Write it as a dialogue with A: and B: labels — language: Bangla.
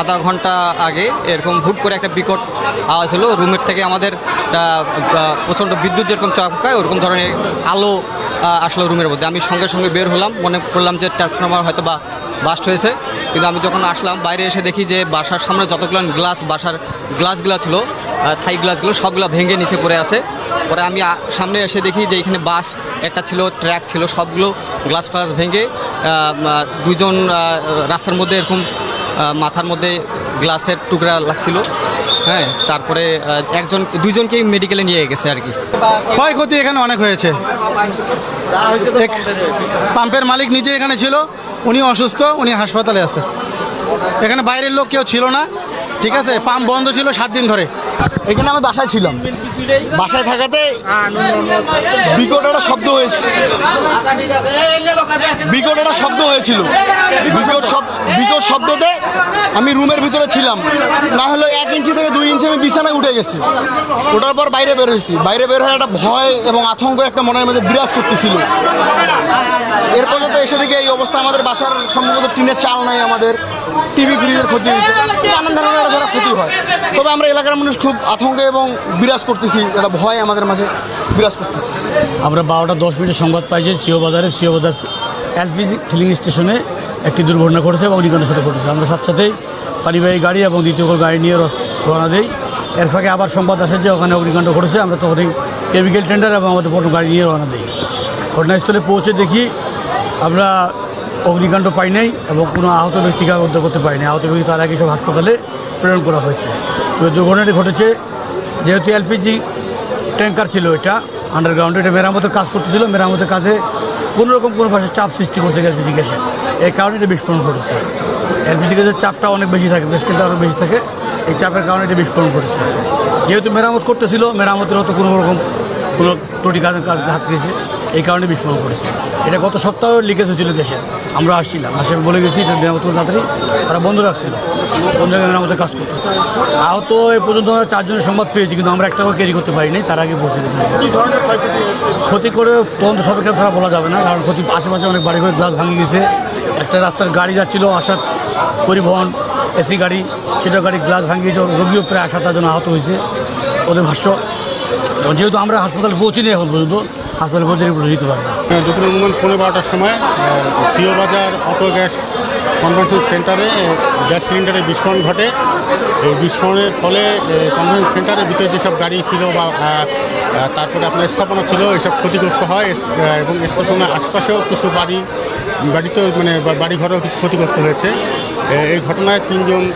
A: আধা ঘণ্টা আগে এরকম হুট করে একটা বিকট আওয়াজ হলো। রুমের থেকে আমাদের প্রচণ্ড বিদ্যুৎ যেরকম চমকায় ওরকম ধরনের আলো আসলো রুমের মধ্যে। আমি সঙ্গে সঙ্গে বের হলাম, মনে করলাম যে ট্রান্সফর্মার হয়তো বা বাস্ট হয়েছে। কিন্তু আমি যখন আসলাম, বাইরে এসে দেখি যে বাসার সামনে যতগুলো গ্লাস বাসার গ্লাসগুলো ছিল থাই গ্লাসগুলো সবগুলো ভেঙে নিচে পড়ে আছে। পরে আমি সামনে এসে দেখি যে এখানে বাস, একটা ছিল ট্র্যাক ছিল, সবগুলো গ্লাস ট্লাস ভেঙে দুজন রাস্তার মধ্যে এরকম মাথার মধ্যে গ্লাসের টুকরা লাগছিল। হ্যাঁ তারপরে একজন দুইজনকেই মেডিকেলে নিয়ে গেছে আর কি।
B: ক্ষয়ক্ষতি এখানে অনেক হয়েছে। পাম্পের মালিক নিজে এখানে ছিল উনি অসুস্থ উনি হাসপাতালে আছে। এখানে বাইরের লোক কেউ ছিল না ঠিক আছে? পাম্প বন্ধ ছিল সাত দিন ধরে।
C: এখানে আমি বাসায় ছিলাম। বাসায় থাকাতে বিকট একটা শব্দ হয়েছে। বিকট একটা শব্দ হয়েছিল। বিকট শব্দ বিকট শব্দতে আমি রুমের ভিতরে ছিলাম। না হলে এক ইঞ্চি থেকে দুই ইঞ্চি আমি বিছানায় উঠে গেছি। ওঠার পর বাইরে বের হয়েছি। বাইরে বের হয়ে একটা ভয় এবং আতঙ্ক একটা মনের মধ্যে বিরাজ করতেছিল। এরপর তো এসে দেখি এই অবস্থা আমাদের বাসার সম্ভবত টিনের চাল নাই আমাদের। টিভি ফ্রিজের ক্ষতি হয়েছে। নানান ধরনের একটা যারা ক্ষতি হয়। তবে আমরা এলাকার মানুষ খুব আতঙ্কে এবং বিরাজ করতেছি, একটা ভয় আমাদের মাঝে বিরাজ করতেছি।
D: আমরা বারোটা দশ মিনিটের সংবাদ পাই যে সিও বাজারে, সিও বাজার এলপিজি ফিলিং স্টেশনে একটি দুর্ঘটনা ঘটেছে এবং অগ্নিকাণ্ডের সাথে ঘটেছে। আমরা সাথে সাথেই পারিবারিক গাড়ি এবং দ্বিতীয় গাড়ি নিয়ে রওনা দিই। এর ফাঁকে আবার সংবাদ আসে যে ওখানে অগ্নিকাণ্ড ঘটেছে। আমরা তখনই কেমিক্যাল টেন্ডার এবং আমাদের বড় গাড়ি নিয়ে রওনা দিই। ঘটনাস্থলে পৌঁছে দেখি আমরা অগ্নিকাণ্ড পাই নাই এবং কোনো আহত ব্যক্তিকে উদ্ধার করতে পারিনি। আহত ব্যক্তি তার আগে সব হাসপাতালে প্রেরণ করা হয়েছে। তো দুর্ঘটনাটি ঘটেছে, যেহেতু এলপিজি ট্যাঙ্কার ছিল এটা আন্ডারগ্রাউন্ডে এটা মেরামতের কাজ করতেছিল। মেরামতের কাজে কোনো রকম কোনো ভাষায় চাপ সৃষ্টি করছে এলপিজি গ্যাসে। এই কারণে এটা বিস্ফোরণ ঘটেছে। এলপিজি গ্যাসের চাপটা অনেক বেশি থাকে স্কেলটা আরও বেশি থাকে। এই চাপের কারণে এটা বিস্ফোরণ ঘটেছে। যেহেতু মেরামত করতেছিল, মেরামতের হয়তো কোনো রকম কোনো ত্রুটি কাজ কাজ হাত গেছে। এই কারণে বিস্ফোরণ ঘটেছে এটা গত সপ্তাহে লিকেজ হয়েছিল দেশে। আমরা আসছিলাম, আসে বলে গেছি, এটা মেরামত করে তাড়াতাড়ি। তারা বন্ধ রাখছিল। কোন জায়গায় মেরামতের কাজ করতে। আহত এ পর্যন্ত আমরা চারজনের সংবাদ পেয়েছি, কিন্তু আমরা একটাও ক্যারি করতে পারিনি, তার আগে বসে গেছি। ক্ষতি করে তদন্ত সবাইকে ছাড়া বলা যাবে না, কারণ ক্ষতি আশেপাশে অনেক বাড়ি ঘরে গ্লাস ভাঙে গেছে। একটা রাস্তার গাড়ি যাচ্ছিল আসাদ পরিবহন, এসি গাড়ি সেটা গাড়ি গ্লাস ভাঙিয়ে গেছে, রোগীও প্রায় সাত আটজন আহত হয়েছে। ওদের ভাষ্য, যেহেতু আমরা হাসপাতালে পৌঁছিনি এখন পর্যন্ত হাসপাতালে রিপোর্ট দিতে পারব।
E: দুপুর অনুমান পনেরো বারোটার সময় সিও বাজার অটো গ্যাস কনভেনশন সেন্টারে গ্যাস সিলিন্ডারে বিস্ফোরণ ঘটে। এই বিস্ফোরণের ফলে কনভেনশন সেন্টারের ভিতরে যেসব গাড়ি ছিল বা তারপরে আপনার স্থাপনা ছিল, এসব ক্ষতিগ্রস্ত হয়। এবং স্থাপনার আশপাশেও কিছু বাড়ি, বাড়িতেও মানে বা- বাড়ি ঘরেও কিছু ক্ষতিগ্রস্ত হয়েছে। এই ঘটনায় তিনজন